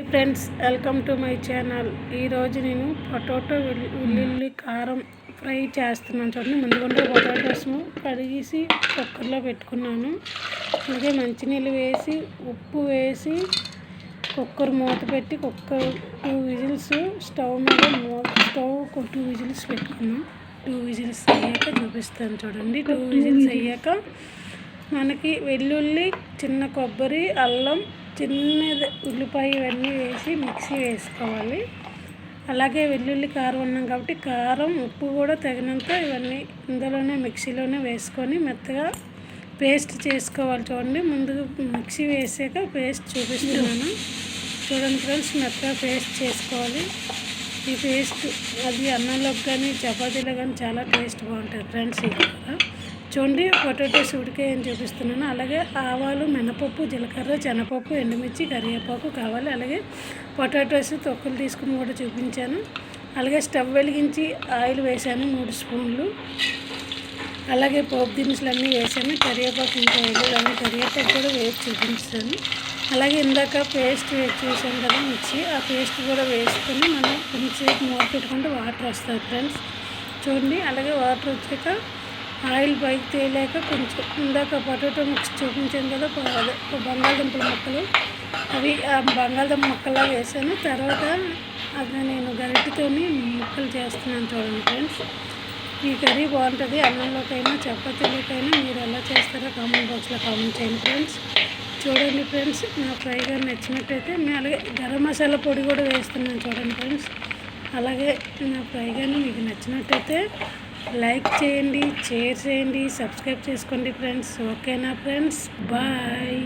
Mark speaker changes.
Speaker 1: Hi friends welcome to my channel. ఈరోజు నేను potato ఉల్లిల్లి కారం ఫ్రై చేస్తున్నాను చూడండి. ముందుగా పొటాటోస్ను కడిగేసి కుక్కర్లో పెట్టుకున్నాను. అలాగే మంచినీళ్ళు వేసి ఉప్పు వేసి కుక్కర్ మూత పెట్టి కుక్కర్ టూ విజిల్స్ స్టవ్ మీద స్టవ్ టూ విజిల్స్ పెట్టుకున్నాం టూ విజిల్స్ అయ్యాక చూపిస్తాను చూడండి. టూ విజిల్స్ అయ్యాక మనకి వెల్లుల్లి చిన్న కొబ్బరి అల్లం చిన్నది ఉల్లిపాయ ఇవన్నీ వేసి మిక్సీ వేసుకోవాలి. అలాగే వెల్లుల్లి కారం ఉన్నాం కాబట్టి కారం ఉప్పు కూడా తగినంత ఇవన్నీ ఇందులోనే మిక్సీలోనే వేసుకొని మెత్తగా పేస్ట్ చేసుకోవాలి చూడండి. ముందు మిక్సీ వేసాక పేస్ట్ చూపిస్తున్నాను. చూడండి ఫ్రెండ్స్ మెత్తగా పేస్ట్ చేసుకోవాలి. ఈ పేస్ట్ అది అన్నంలోకి కానీ చపాతీలో కానీ చాలా టేస్ట్ బాగుంటుంది ఫ్రెండ్స్. ఈ చూడండి పొటాటోస్ ఉడికాయని చూపిస్తున్నాను. అలాగే ఆవాలు మినపప్పు జీలకర్ర శనగపప్పు ఎండుమిర్చి కరివేపాకు కావాలి. అలాగే పొటాటోస్ తొక్కులు తీసుకుని కూడా చూపించాను. అలాగే స్టవ్ వెలిగించి ఆయిల్ వేసాను మూడు స్పూన్లు. అలాగే పోపు దినుసులు అన్నీ వేసాను కరివేపాకు ఇంకా వేయలేదు కరివేపాకు కూడా వేసి చూపించాను. అలాగే ఇందాక పేస్ట్ వేసి కదా మిర్చి ఆ పేస్ట్ కూడా వేసుకొని మనం కొంచెంసేపు మూత పెట్టుకుంటే వాటర్ వస్తుంది ఫ్రెండ్స్. చూడండి అలాగే వాటర్ వచ్చాక ఆయిల్ పైకి తేయలేక కొంచెం ఇందాక పొటాటో మిక్స్ చూపించాను కదా అదే బంగాళదుంపల ముక్కలు. అవి ఆ బంగాళదుంప ముక్కలా వేసాను. తర్వాత అది నేను గరిటితోని ముక్కలు చేస్తున్నాను చూడండి ఫ్రెండ్స్. ఈ కర్రీ బాగుంటుంది. అన్నంలోకైనా చపాతీలోకైనా మీరు ఎలా చేస్తారో కామెంట్ బాక్స్లో కామెంట్ చేయండి ఫ్రెండ్స్. చూడండి ఫ్రెండ్స్ నా ఫ్రై గారు నచ్చినట్టయితే నేను అలాగే గరం మసాలా పొడి కూడా వేస్తున్నాను చూడండి ఫ్రెండ్స్. అలాగే నా ఫ్రై గారిని మీకు నచ్చినట్టయితే లైక్ చేయండి షేర్ చేయండి సబ్స్క్రైబ్ చేసుకోండి ఫ్రెండ్స్. ఓకేనా ఫ్రెండ్స్? బాయ్.